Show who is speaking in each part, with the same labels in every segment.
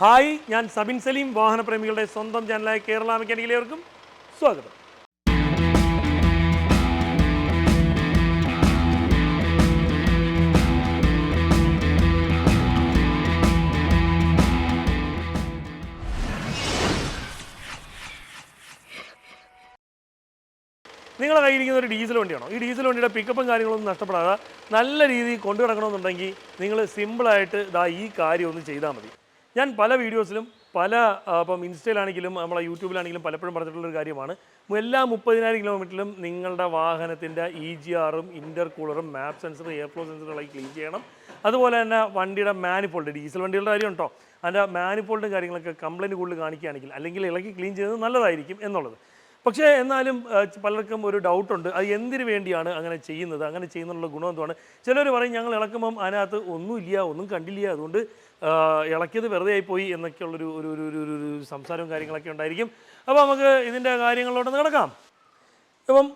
Speaker 1: Hi ഞാൻ സബിൻ സലീം വാഹനപ്രേമികളുടെ സ്വന്തം ചാനലായ കേരള മെക്കാനിക്കലേവർക്കും സ്വാഗതം. നിങ്ങളുടെ കയ്യിലിരിക്കുന്ന ഒരു ഡീസൽ വണ്ടിയാണോ? ഈ ഡീസൽ വണ്ടിയുടെ പിക്കപ്പും കാര്യങ്ങളൊന്നും നഷ്ടപ്പെടാതെ നല്ല രീതിയിൽ കൊണ്ടു നടക്കണമെന്നുണ്ടെങ്കിൽ നിങ്ങൾ സിമ്പിളായിട്ട് ഇതാ ഈ കാര്യം ഒന്ന് ചെയ്താൽ മതി. ഞാൻ പല വീഡിയോസിലും പല ഇപ്പം ഇൻസ്റ്റയിലാണെങ്കിലും നമ്മളെ യൂട്യൂബിലാണെങ്കിലും പലപ്പോഴും പറഞ്ഞിട്ടുള്ളൊരു കാര്യമാണ്. എല്ലാ മുപ്പതിനായിരം കിലോമീറ്ററിലും നിങ്ങളുടെ വാഹനത്തിന്റെ ഇ ജി ആറും ഇന്റർ കൂളറും മാപ്പ് സെൻസറും എയർ ഫ്ലോ സെൻസറുകളായി ക്ലീൻ ചെയ്യണം. അതുപോലെ തന്നെ വണ്ടിയുടെ മാനിഫോൾഡ് ഡീസൽ വണ്ടികളുടെ കാര്യം ഉണ്ടോ? അതിന്റെ മാനിഫോൾഡും കാര്യങ്ങളൊക്കെ കംപ്ലയിന്റ് കൂടുതൽ കാണിക്കുകയാണെങ്കിൽ അല്ലെങ്കിൽ ഇളക്കി ക്ലീൻ ചെയ്യുന്നത് നല്ലതായിരിക്കും എന്നുള്ളത്. പക്ഷേ എന്നാലും പലർക്കും ഒരു ഡൗട്ടുണ്ട്. അത് എന്തിനു വേണ്ടിയാണ് അങ്ങനെ ചെയ്യുന്നത്? അങ്ങനെ ചെയ്യുന്നുള്ള ഗുണം എന്തുവാണ്? ചിലർ പറയും ഞങ്ങൾ ഇളക്കുമ്പം അതിനകത്ത് ഒന്നുമില്ല ഒന്നും കണ്ടില്ല. അതുകൊണ്ട് ഇളക്കിയത് വെറുതെ ആയിപ്പോയി എന്നൊക്കെയുള്ളൊരു ഒരു ഒരു ഒരു ഒരു സംസാരവും കാര്യങ്ങളൊക്കെ ഉണ്ടായിരിക്കും. അപ്പോൾ നമുക്ക് ഇതിന്റെ കാര്യങ്ങളിലോട്ട് കിടക്കാം ഇപ്പം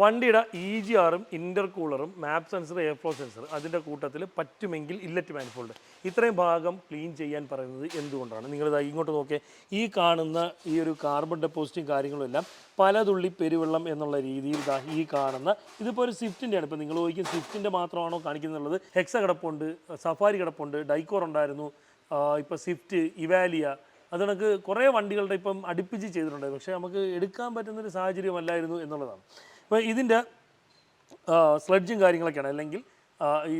Speaker 1: വണ്ടിയുടെ ഇ ജി ആറും inter കൂളറും map sensor air flow sensor അതിന്റെ കൂട്ടത്തിൽ പറ്റുമെങ്കിൽ ഇല്ലറ്റ് മാനിഫോൾഡ് ഇത്രയും ഭാഗം ക്ലീൻ ചെയ്യാൻ പറയുന്നത് എന്തുകൊണ്ടാണ്? നിങ്ങളിത് ഇങ്ങോട്ട് നോക്കിയാൽ ഈ കാണുന്ന ഈ ഒരു കാർബൺ ഡെപ്പോസിറ്റും കാര്യങ്ങളും എല്ലാം പലതുള്ളി പെരുവെള്ളം എന്നുള്ള രീതിയിൽ ദാ ഈ കാണുന്ന ഇതിപ്പോൾ ഒരു സ്വിഫ്റ്റിന്റെയാണ് ഇപ്പോൾ നിങ്ങൾ ചോദിക്കും സ്വിഫ്റ്റിന്റെ മാത്രമാണോ കാണിക്കുന്നുള്ളത് ഹെക്സ കിടപ്പുണ്ട് സഫാരി കിടപ്പുണ്ട് ഡൈക്കോർ ഉണ്ടായിരുന്നു ഇപ്പോൾ സ്വിഫ്റ്റ് ഇവാലിയ അത് കണക്ക് കുറേ വണ്ടികളുടെ ഇപ്പം അടുപ്പിച്ച് ചെയ്തിട്ടുണ്ട് പക്ഷേ നമുക്ക് എടുക്കാൻ പറ്റുന്നൊരു സാഹചര്യമല്ലായിരുന്നു എന്നുള്ളതാണ്. അപ്പോൾ ഇതിന്റെ സ്ലഡ്ജും കാര്യങ്ങളൊക്കെയാണ്. അല്ലെങ്കിൽ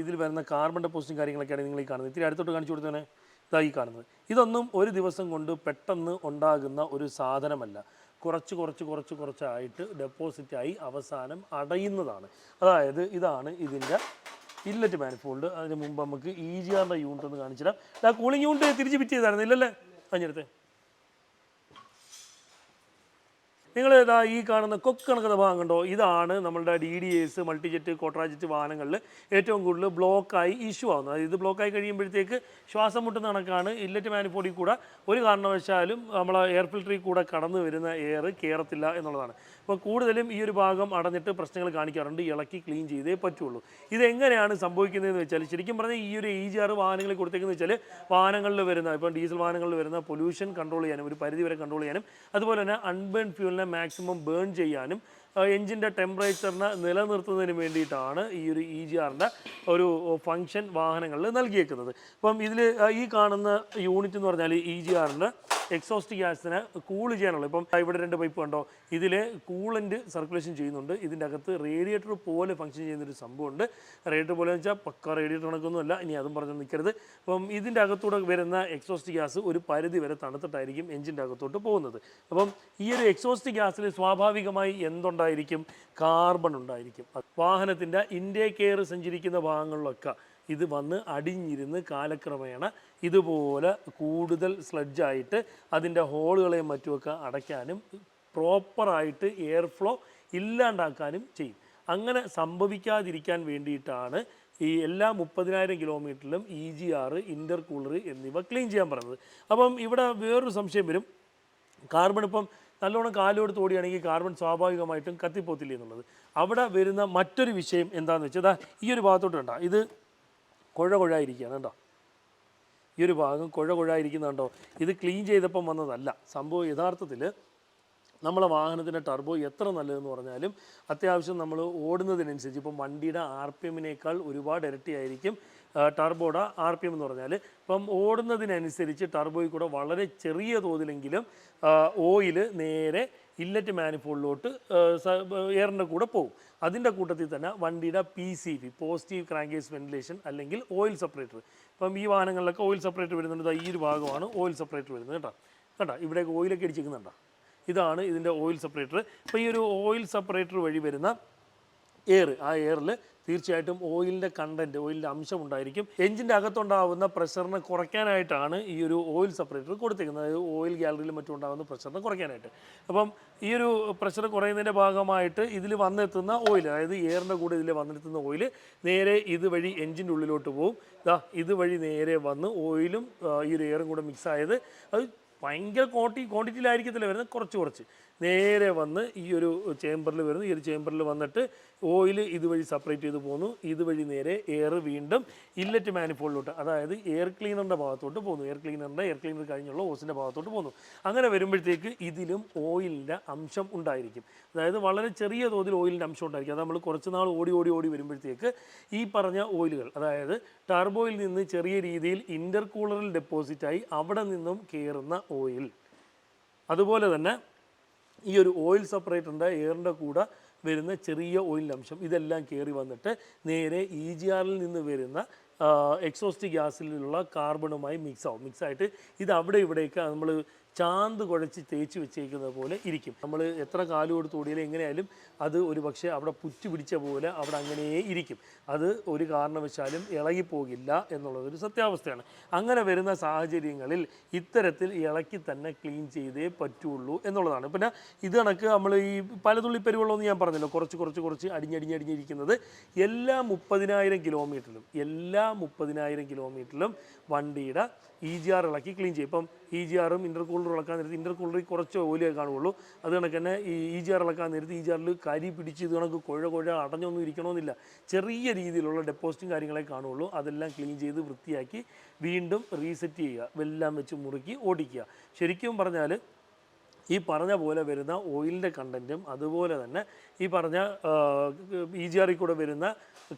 Speaker 1: ഇതിൽ വരുന്ന കാർബൺ ഡെപ്പോസിറ്റും കാര്യങ്ങളൊക്കെയാണ് നിങ്ങൾ ഈ കാണുന്നത്. ഇത്തിരി അടുത്തോട്ട് കാണിച്ചു കൊടുത്തേ ഇതായി കാണുന്നത്. ഇതൊന്നും ഒരു ദിവസം കൊണ്ട് പെട്ടെന്ന് ഉണ്ടാകുന്ന ഒരു സാധനമല്ല. കുറച്ച് കുറച്ച് കുറച്ച് കുറച്ചായിട്ട് ഡെപ്പോസിറ്റായി അവസാനം അടയുന്നതാണ്. അതായത് ഇതാണ് ഇതിന്റെ ഇല്ലറ്റ് മാനിഫോൾഡ് അതിന് മുമ്പ് നമുക്ക് ഇ ജി ആറിന്റെ യൂണിറ്റ് ഒന്ന് കാണിച്ചിടാം ആ കൂളിംഗ് യൂണിറ്റ് തിരിച്ച് ഫിറ്റ് ചെയ്തായിരുന്നു ഇല്ലല്ലേ അഞ്ഞെടുത്തേ നിങ്ങൾ ഇതാ ഈ കാണുന്ന കൊക്ക് കണക്കുന്ന ഭാഗം കണ്ടോ? ഇതാണ് നമ്മളുടെ D D S multijet quadrajet വാഹനങ്ങളിൽ ഏറ്റവും കൂടുതൽ ബ്ലോക്കായി ഇഷ്യൂ ആവുന്നത്. ഇത് ബ്ലോക്കായി കഴിയുമ്പോഴത്തേക്ക് ശ്വാസം മുട്ടുന്ന കണക്കാണ്. ഇല്ലറ്റ് മാനിഫോഡിൽ കൂടെ ഒരു കാരണവശാലും നമ്മളെ എയർ ഫിൽറ്ററിൽ കൂടെ കടന്നു വരുന്ന എയർ കയറത്തില്ല എന്നുള്ളതാണ്. അപ്പോൾ കൂടുതലും ഈ ഒരു ഭാഗം അടഞ്ഞിട്ട് പ്രശ്നങ്ങൾ കാണിക്കാറുണ്ട്. ഇളക്കി ക്ലീൻ ചെയ്തേ പറ്റുള്ളൂ. ഇതെങ്ങനെയാണ് സംഭവിക്കുന്നതെന്ന് വെച്ചാൽ ശരിക്കും പറഞ്ഞാൽ ഈ ഒരു ഇ ജി ആർ വാഹനങ്ങളിൽ വെച്ചാൽ വാഹനങ്ങളിൽ വരുന്ന ഇപ്പം ഡീസൽ വാഹനങ്ങളിൽ വരുന്ന പൊല്യൂഷൻ കൺട്രോൾ ചെയ്യാനും ഒരു പരിധി വരെ കൺട്രോൾ ചെയ്യാനും അതുപോലെ തന്നെ അൺബേൺ ഫ്യൂലിനെ മാക്സിമം ബേൺ ചെയ്യാനും എഞ്ചിന്റെ ടെമ്പറേച്ചറിനെ നിലനിർത്തുന്നതിന് വേണ്ടിയിട്ടാണ് ഈ ഒരു ഇ ജി ആറിന്റെ ഒരു ഫങ്ഷൻ വാഹനങ്ങളിൽ നൽകിയേക്കുന്നത്. അപ്പം ഇതിൽ ഈ കാണുന്ന യൂണിറ്റ് എന്ന് പറഞ്ഞാൽ ഇ ജി ആറിന്റെ എക്സോസ്റ്റ് ഗ്യാസിനെ കൂൾ ചെയ്യാനുള്ള. ഇപ്പം ഇവിടെ രണ്ട് പൈപ്പ് കണ്ടോ? ഇതിൽ കൂളന്റ് സർക്കുലേഷൻ ചെയ്യുന്നുണ്ട്. ഇതിന്റെ അകത്ത് റേഡിയേറ്റർ പോലെ ഫങ്ഷൻ ചെയ്യുന്നൊരു സംഭവമുണ്ട്. റേഡിയേറ്റർ പോലെ വെച്ചാൽ പക്ക റേഡിയേറ്റർ കണക്കൊന്നുമല്ല. ഇനി അതും പറഞ്ഞ് നിൽക്കരുത് അപ്പം ഇതിന്റെ അകത്തൂടെ വരുന്ന എക്സോസ്റ്റ് ഗ്യാസ് ഒരു പരിധി വരെ തണുത്തിട്ടായിരിക്കും എഞ്ചിന്റെ അകത്തോട്ട് പോകുന്നത്. അപ്പം ഈ ഒരു എക്സോസ്റ്റ് ഗ്യാസിൽ സ്വാഭാവികമായി എന്തുണ്ടായിരിക്കും? കാർബൺ ഉണ്ടായിരിക്കും. വാഹനത്തിന്റെ ഇൻഡേക്കെയർ സഞ്ചരിക്കുന്ന ഭാഗങ്ങളിലൊക്കെ ഇത് വന്ന് അടിഞ്ഞിരുന്ന് കാലക്രമേണ ഇതുപോലെ കൂടുതൽ സ്ലഡ്ജായിട്ട് അതിന്റെ ഹോളുകളെയും മറ്റുമൊക്കെ അടയ്ക്കാനും പ്രോപ്പറായിട്ട് എയർ ഫ്ലോ ഇല്ലാണ്ടാക്കാനും ചെയ്യും. അങ്ങനെ സംഭവിക്കാതിരിക്കാൻ വേണ്ടിയിട്ടാണ് ഈ എല്ലാ മുപ്പതിനായിരം കിലോമീറ്ററിലും E G R inter cooler എന്നിവ ക്ലീൻ ചെയ്യാൻ പറയുന്നത് അപ്പം ഇവിടെ വേറൊരു സംശയം വരും. കാർബൺ ഇപ്പം നല്ലോണം കാലോടുത്ത് ഓടിയാണെങ്കിൽ കാർബൺ സ്വാഭാവികമായിട്ടും കത്തിപ്പോത്തില്ല എന്നുള്ളത്. അവിടെ വരുന്ന മറ്റൊരു വിഷയം എന്താണെന്ന് വെച്ചാൽ ഈ ഒരു ഭാഗത്തോട്ട് കണ്ട. ഇത് കുഴ കുഴായിരിക്കുകയാണ് കേട്ടോ. ഈ ഒരു ഭാഗം കുഴ കുഴായിരിക്കുന്നുണ്ടോ ഇത് ക്ലീൻ ചെയ്തപ്പം വന്നതല്ല. സംഭവം യഥാർത്ഥത്തിൽ നമ്മളെ വാഹനത്തിന്റെ ടർബോ എത്ര നല്ലതെന്ന് പറഞ്ഞാലും അത്യാവശ്യം നമ്മൾ ഓടുന്നതിനനുസരിച്ച് ഇപ്പം വണ്ടിയുടെ ആർ പി എമ്മിനേക്കാൾ ഒരുപാട് ഇരട്ടിയായിരിക്കും. ടർബോയുടെ ആർ പി എം എന്ന് പറഞ്ഞാൽ ഇപ്പം ഓടുന്നതിനനുസരിച്ച് ടർബോയിൽ കൂടെ വളരെ ചെറിയ തോതിലെങ്കിലും ഓയിൽ നേരെ ഇല്ലറ്റ് മാനിഫോളിലോട്ട് എയറിന്റെ കൂടെ പോകും. അതിന്റെ കൂട്ടത്തിൽ തന്നെ വണ്ടിയുടെ P C V positive crankcase ventilation അല്ലെങ്കിൽ ഓയിൽ സെപ്പറേറ്റർ ഇപ്പം ഈ വാഹനങ്ങളിലൊക്കെ ഓയിൽ സെപ്പറേറ്റർ വരുന്നുണ്ട്. ഈ ഒരു ഭാഗമാണ് ഓയിൽ സെപ്പറേറ്റർ വരുന്നത് കേട്ടോ. കേട്ടോ ഇവിടെയൊക്കെ ഓയിലൊക്കെ അടിച്ചിരിക്കുന്നുണ്ടോ ഇതാണ് ഇതിന്റെ ഓയിൽ സെപ്പറേറ്റർ അപ്പോൾ ഈ ഒരു ഓയിൽ സെപ്പറേറ്റർ വഴി വരുന്ന എയർ ആ എയറിൽ തീർച്ചയായിട്ടും ഓയിലിന്റെ കണ്ടന്റ് ഓയിലിന്റെ അംശം ഉണ്ടായിരിക്കും എഞ്ചിന്റെ അകത്തുണ്ടാകുന്ന പ്രഷറിനെ കുറയ്ക്കാനായിട്ടാണ് ഈ ഒരു ഓയിൽ സെപ്പറേറ്റർ കൊടുത്തിരിക്കുന്നത്. ഓയിൽ ഗ്യാലറിയിലും മറ്റും ഉണ്ടാകുന്ന പ്രഷറിനെ കുറയ്ക്കാനായിട്ട്. അപ്പം ഈ ഒരു പ്രഷർ കുറയുന്നതിന്റെ ഭാഗമായിട്ട് ഇതിൽ വന്നെത്തുന്ന ഓയിൽ അതായത് എയറിന്റെ കൂടെ ഇതിൽ വന്നെത്തുന്ന ഓയിൽ നേരെ ഇതുവഴി എഞ്ചിന്റെ ഉള്ളിലോട്ട് പോകും ദാ ഇതുവഴി നേരെ വന്ന് ഓയിലും ഈ ഒരു എയറും കൂടെ മിക്സ് ആയത് അത് ഭയങ്കര ക്വാണ്ടി ക്വാണ്ടിറ്റിയിലായിരിക്കത്തില്ല വരുന്നത് കുറച്ച് കുറച്ച്. നേരെ വന്ന് ഈ ഒരു ചേമ്പറിൽ വരുന്നു. ഈ ഒരു ചേമ്പറിൽ വന്നിട്ട് ഓയിൽ ഇതുവഴി സെപ്പറേറ്റ് ചെയ്ത് പോകുന്നു ഇതുവഴി നേരെ എയർ വീണ്ടും ഇല്ലറ്റ് മാനിഫോളിലോട്ട് അതായത് എയർ ക്ലീനറിന്റെ ഭാഗത്തോട്ട് പോകുന്നു എയർ ക്ലീനറിന്റെ എയർ ക്ലീനർ കഴിഞ്ഞുള്ള ഓസിന്റെ ഭാഗത്തോട്ട് പോകുന്നു അങ്ങനെ വരുമ്പോഴത്തേക്ക് ഇതിലും ഓയിലിന്റെ അംശം ഉണ്ടായിരിക്കും. അതായത് വളരെ ചെറിയ തോതിൽ ഓയിലിന്റെ അംശം ഉണ്ടായിരിക്കും. അത് നമ്മൾ കുറച്ച് നാൾ ഓടി ഓടി ഓടി വരുമ്പോഴത്തേക്ക് ഈ പറഞ്ഞ ഓയിലുകൾ അതായത് ടർബോയിൽ നിന്ന് ചെറിയ രീതിയിൽ ഇന്റർകൂളറിൽ ഡെപ്പോസിറ്റായി അവിടെ നിന്നും കയറുന്ന ഓയിൽ. അതുപോലെ തന്നെ ഈ ഒരു ഓയിൽ സെപ്പറേറ്ററിന്റെ എയറിന്റെ കൂടെ വരുന്ന ചെറിയ ഓയിൽ അംശം. ഇതെല്ലാം കയറി വന്നിട്ട് നേരെ ഇ ജി ആറിൽ നിന്ന് വരുന്ന എക്സോസ്റ്റ് ഗ്യാസിലുള്ള കാർബണുമായി മിക്സ് ആവും. മിക്സ് ആയിട്ട് ഇത് അവിടെ ഇവിടെയൊക്കെ നമ്മൾ ചാന്ത് കുഴച്ച് തേച്ച് വെച്ചേക്കുന്നത് പോലെ ഇരിക്കും. നമ്മൾ എത്ര കാലം കൊടുത്ത് ഓടിയാലും എങ്ങനെയായാലും അത് ഒരു പക്ഷേ അവിടെ പുറ്റു പിടിച്ച പോലെ അവിടെ അങ്ങനെ ഇരിക്കും. അത് ഒരു കാരണവശാലും ഇളകിപ്പോകില്ല എന്നുള്ളതൊരു സത്യാവസ്ഥയാണ്. അങ്ങനെ വരുന്ന സാഹചര്യങ്ങളിൽ ഇത്തരത്തിൽ ഇളക്കി തന്നെ ക്ലീൻ ചെയ്തേ പറ്റുള്ളൂ എന്നുള്ളതാണ്. പിന്നെ ഇത് കണക്ക് നമ്മൾ ഈ പലതുള്ളി പെരുവെള്ളമെന്ന് ഞാൻ പറഞ്ഞല്ലോ. കുറച്ച് കുറച്ച് കുറച്ച് അടിഞ്ഞടിഞ്ഞടിഞ്ഞിരിക്കുന്നത് എല്ലാ മുപ്പതിനായിരം കിലോമീറ്ററിലും എല്ലാ മുപ്പതിനായിരം കിലോമീറ്ററിലും വണ്ടിയുടെ ഇ ജി ആർ ഇളക്കി ക്ലീൻ ചെയ്യും. ഇപ്പം ഇ ജി ആറും ഇന്റർകൂളറും ഇളക്കാൻ നേരത്ത് ഇന്റർകൂളറിൽ കുറച്ച് ഓയിലേ കാണുള്ളൂ അത് കണക്ക് തന്നെ ഈ ഇ ജി ആർ ഇളക്കാൻ നേരത്ത് ഇ ജി ആറിൽ കരി പിടിച്ച് ഇത് കണക്ക് കുഴ കുഴ അടഞ്ഞൊന്നും ഇരിക്കണമെന്നില്ല. ചെറിയ രീതിയിലുള്ള ഡെപ്പോസിറ്റും കാര്യങ്ങളെ കാണുള്ളൂ അതെല്ലാം ക്ലീൻ ചെയ്ത് വൃത്തിയാക്കി വീണ്ടും റീസെറ്റ് ചെയ്യുക. എല്ലാം വെച്ച് മുറുക്കി ഓടിക്കുക. ശരിക്കും പറഞ്ഞാൽ ഈ പറഞ്ഞ പോലെ വരുന്ന ഓയിലിന്റെ കണ്ടന്റും അതുപോലെ തന്നെ ഈ പറഞ്ഞ ഇ ജി ആറിൽ കൂടെ വരുന്ന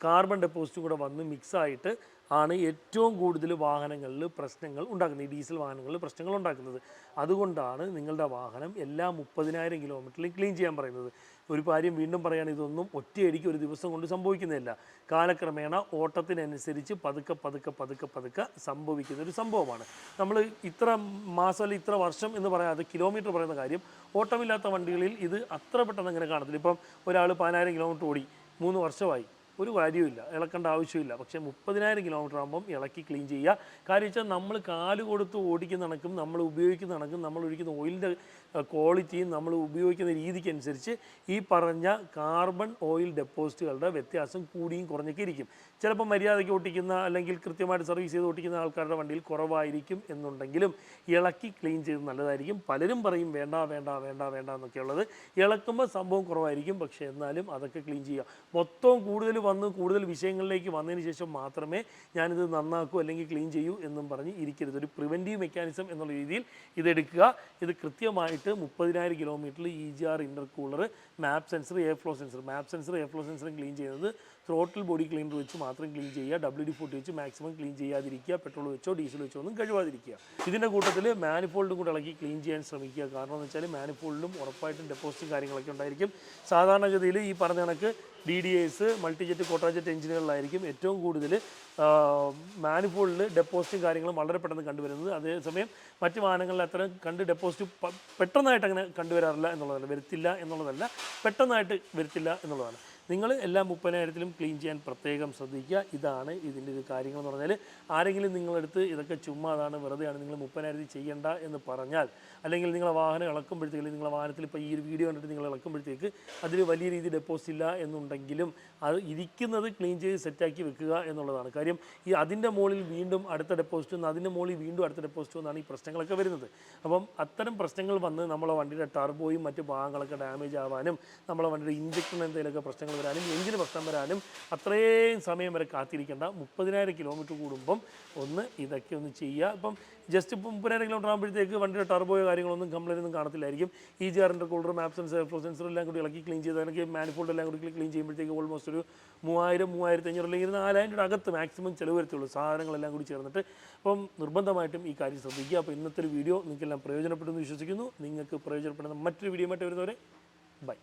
Speaker 1: കാർബൺ ഡെപ്പോസിറ്റും കൂടെ വന്ന് മിക്സായിട്ട് ആണ് ഏറ്റവും കൂടുതൽ വാഹനങ്ങളിൽ പ്രശ്നങ്ങൾ ഉണ്ടാക്കുന്നത്. ഈ ഡീസൽ വാഹനങ്ങളിൽ പ്രശ്നങ്ങൾ ഉണ്ടാക്കുന്നത്. അതുകൊണ്ടാണ് നിങ്ങളുടെ വാഹനം എല്ലാ മുപ്പതിനായിരം കിലോമീറ്ററിലും ക്ലീൻ ചെയ്യാൻ പറയുന്നത്. ഒരു കാര്യം വീണ്ടും പറയുകയാണ് ഇതൊന്നും ഒറ്റയടിക്ക് ഒരു ദിവസം കൊണ്ട് സംഭവിക്കുന്നില്ല. കാലക്രമേണ ഓട്ടത്തിനനുസരിച്ച് പതുക്കെ പതുക്കെ പതുക്കെ പതുക്കെ സംഭവിക്കുന്ന ഒരു സംഭവമാണ്. നമ്മൾ ഇത്ര മാസം അല്ലെങ്കിൽ ഇത്ര വർഷം എന്ന് പറയാതെ കിലോമീറ്റർ പറയുന്ന കാര്യം ഓട്ടമില്ലാത്ത വണ്ടികളിൽ ഇത് അത്ര പെട്ടെന്ന് അങ്ങനെ കാണത്തില്ല. ഇപ്പം ഒരാൾ പതിനായിരം കിലോമീറ്റർ ഓടി മൂന്ന് വർഷമായി. ഒരു കാര്യമില്ല ഇളക്കേണ്ട ആവശ്യമില്ല. പക്ഷേ മുപ്പതിനായിരം കിലോമീറ്റർ ആകുമ്പം ഇളക്കി ക്ലീൻ ചെയ്യുക. കാര്യം വെച്ചാൽ നമ്മൾ കാൽ കൊടുത്ത് ഓടിക്കുന്ന കണക്കും നമ്മൾ ഉപയോഗിക്കുന്ന കണക്കും നമ്മൾ ഒഴിക്കുന്ന ഓയിലിന്റെ ക്വാളിറ്റിയും നമ്മൾ ഉപയോഗിക്കുന്ന രീതിക്കനുസരിച്ച് ഈ പറഞ്ഞ കാർബൺ ഓയിൽ ഡെപ്പോസിറ്റുകളുടെ വ്യത്യാസം കൂടിയും കുറഞ്ഞൊക്കെ ഇരിക്കും. ചിലപ്പോൾ മര്യാദയ്ക്ക് ഓട്ടിക്കുന്ന അല്ലെങ്കിൽ കൃത്യമായിട്ട് സർവീസ് ചെയ്ത് ഓട്ടിക്കുന്ന ആൾക്കാരുടെ വണ്ടിയിൽ കുറവായിരിക്കും എന്നുണ്ടെങ്കിലും ഇളക്കി ക്ലീൻ ചെയ്ത് നല്ലതായിരിക്കും. പലരും പറയും വേണ്ട വേണ്ട വേണ്ട വേണ്ട എന്നൊക്കെയുള്ളത് ഇളക്കുമ്പോൾ സംഭവം കുറവായിരിക്കും. പക്ഷേ എന്നാലും അതൊക്കെ ക്ലീൻ ചെയ്യുക. മൊത്തവും കൂടുതൽ വന്ന് കൂടുതൽ വിഷയങ്ങളിലേക്ക് വന്നതിന് ശേഷം മാത്രമേ ഞാനിത് നന്നാക്കൂ അല്ലെങ്കിൽ ക്ലീൻ ചെയ്യൂ എന്നും പറഞ്ഞ് ഇരിക്കരുത്. ഒരു പ്രിവെന്റീവ് മെക്കാനിസം എന്നുള്ള രീതിയിൽ ഇതെടുക്കുക. ഇത് കൃത്യമായിട്ട് മുപ്പതിനായിരം കിലോമീറ്ററിൽ E G R intercooler map sensor air flow sensor map sensor air flow സെൻസറും clean ചെയ്യുന്നത് ത്രോട്ടിൽ ബോഡി ക്ലീനർ വെച്ച് മാത്രം ക്ലീൻ ചെയ്യുക. ഡബ്ല്യു ഡി ഫോർട്ടി വെച്ച് മാക്സിമം ക്ലീൻ ചെയ്യാതിരിക്കുക. പെട്രോൾ വെച്ചോ ഡീസൽ വെച്ചോ ഒന്നും കഴുകാതിരിക്കുക ഇതിന്റെ കൂട്ടത്തിൽ മാനിഫോൾഡും കൂടെ ഇളക്കി ക്ലീൻ ചെയ്യാൻ ശ്രമിക്കുക. കാരണം എന്ന് വെച്ചാൽ മാനിഫോൾഡിലും ഉറപ്പായിട്ടും ഡെപ്പോസിറ്റും കാര്യങ്ങളൊക്കെ ഉണ്ടായിരിക്കും. സാധാരണഗതിയിൽ ഈ പറഞ്ഞ കണക്ക് D D S multijet quadrajet എഞ്ചിനുകളിലായിരിക്കും ഏറ്റവും കൂടുതൽ മാനിഫോൾഡിൽ ഡെപ്പോസിറ്റും കാര്യങ്ങളും വളരെ പെട്ടെന്ന് കണ്ടുവരുന്നത്. അതേസമയം മറ്റ് വാഹനങ്ങളിൽ അത്ര കണ്ട് ഡെപ്പോസിറ്റ് പെട്ടെന്നായിട്ട് അങ്ങനെ കണ്ടുവരാറില്ല എന്നുള്ളതല്ല വരുത്തില്ല എന്നുള്ളതല്ല പെട്ടെന്നായിട്ട് വരുത്തില്ല എന്നുള്ളതാണ്. നിങ്ങൾ എല്ലാ മുപ്പതിനായിരത്തിലും ക്ലീൻ ചെയ്യാൻ പ്രത്യേകം ശ്രദ്ധിക്കുക. ഇതാണ് ഇതിന്റെ ഒരു കാര്യങ്ങൾ എന്ന് പറഞ്ഞാൽ ആരെങ്കിലും നിങ്ങളെടുത്ത് ഇതൊക്കെ ചുമ്മാ അതാണ് വെറുതെയാണ് നിങ്ങൾ മുപ്പതിനായിരത്തിൽ ചെയ്യേണ്ട എന്ന് പറഞ്ഞാൽ അല്ലെങ്കിൽ നിങ്ങളെ വാഹനം ഇളക്കുമ്പോഴത്തേക്ക് നിങ്ങളെ വാഹനത്തിൽ ഇപ്പോൾ ഈ ഒരു വീഡിയോ കണ്ടിട്ട് നിങ്ങൾ ഇളക്കുമ്പോഴത്തേക്ക് അതിൽ വലിയ രീതിയിൽ ഡെപ്പോസിറ്റ് ഇല്ല എന്നുണ്ടെങ്കിലും അത് ഇരിക്കുന്നത് ക്ലീൻ ചെയ്ത് സെറ്റാക്കി വെക്കുക എന്നുള്ളതാണ്. കാര്യം ഈ അതിന്റെ മുകളിൽ വീണ്ടും അടുത്ത ഡെപ്പോസിറ്റ് വന്ന് അതിന്റെ മുകളിൽ വീണ്ടും അടുത്ത ഡെപ്പോസിറ്റ് വന്നാണ് ഈ പ്രശ്നങ്ങളൊക്കെ വരുന്നത്. അപ്പം അത്തരം പ്രശ്നങ്ങൾ വന്ന് നമ്മളെ വണ്ടിയുടെ ടർബോയും മറ്റ് ഭാഗങ്ങളൊക്കെ ഡാമേജ് ആവാനും നമ്മളെ വണ്ടിയുടെ ഇഞ്ചക്ടറിന് എന്തെങ്കിലുമൊക്കെ പ്രശ്നങ്ങൾ വരാനും എഞ്ചിന് പ്രശ്നം വരാനും അത്രയും സമയം വരെ കാത്തിരിക്കേണ്ട മുപ്പതിനായിരം കിലോമീറ്റർ കൂടുമ്പം ഒന്ന് ഇതൊക്കെ ഒന്ന് ചെയ്യുക. ഇപ്പം ജസ്റ്റ് ഇപ്പം മുപ്പതിനായിരം കിലോമീറ്റർ ആകുമ്പോഴത്തേക്ക് വണ്ടിയുടെ ടർബോയോ കാര്യങ്ങളൊന്നും കംപ്ലൈന്റ് ഒന്നും കാണത്തില്ലായിരിക്കും. ഈ ജി ആറിന്റെ മാപ്സ് ആൻഡ് ഫ്ലോ സെൻസർ എല്ലാം കൂടി ഇളക്കി ക്ലീൻ ചെയ്ത് എനിക്ക് മാനിഫോൾഡ് എല്ലാം കൂടി ക്ലീൻ ചെയ്യുമ്പോഴത്തേക്ക് ഓൾമോസ്റ്റ് ഒരു മൂവായിരം മൂവായിരത്തി അഞ്ഞൂറ് അല്ലെങ്കിൽ നാലായിരം രൂപ അകത്ത് മാക്സിമം ചിലവ് വരത്തുള്ളൂ. സാധനങ്ങളെല്ലാം കൂടി ചേർന്നിട്ട് അപ്പം നിർബന്ധമായിട്ടും ഈ കാര്യം ശ്രദ്ധിക്കുക. അപ്പോൾ ഇന്നത്തെ ഒരു വീഡിയോ നിങ്ങൾക്കെല്ലാം പ്രയോജനപ്പെടുമെന്ന് വിശ്വസിക്കുന്നു. നിങ്ങൾക്ക് പ്രയോജനപ്പെടുന്ന മറ്റൊരു വീഡിയോ ആയിട്ട് വരുന്നവരെ ബൈ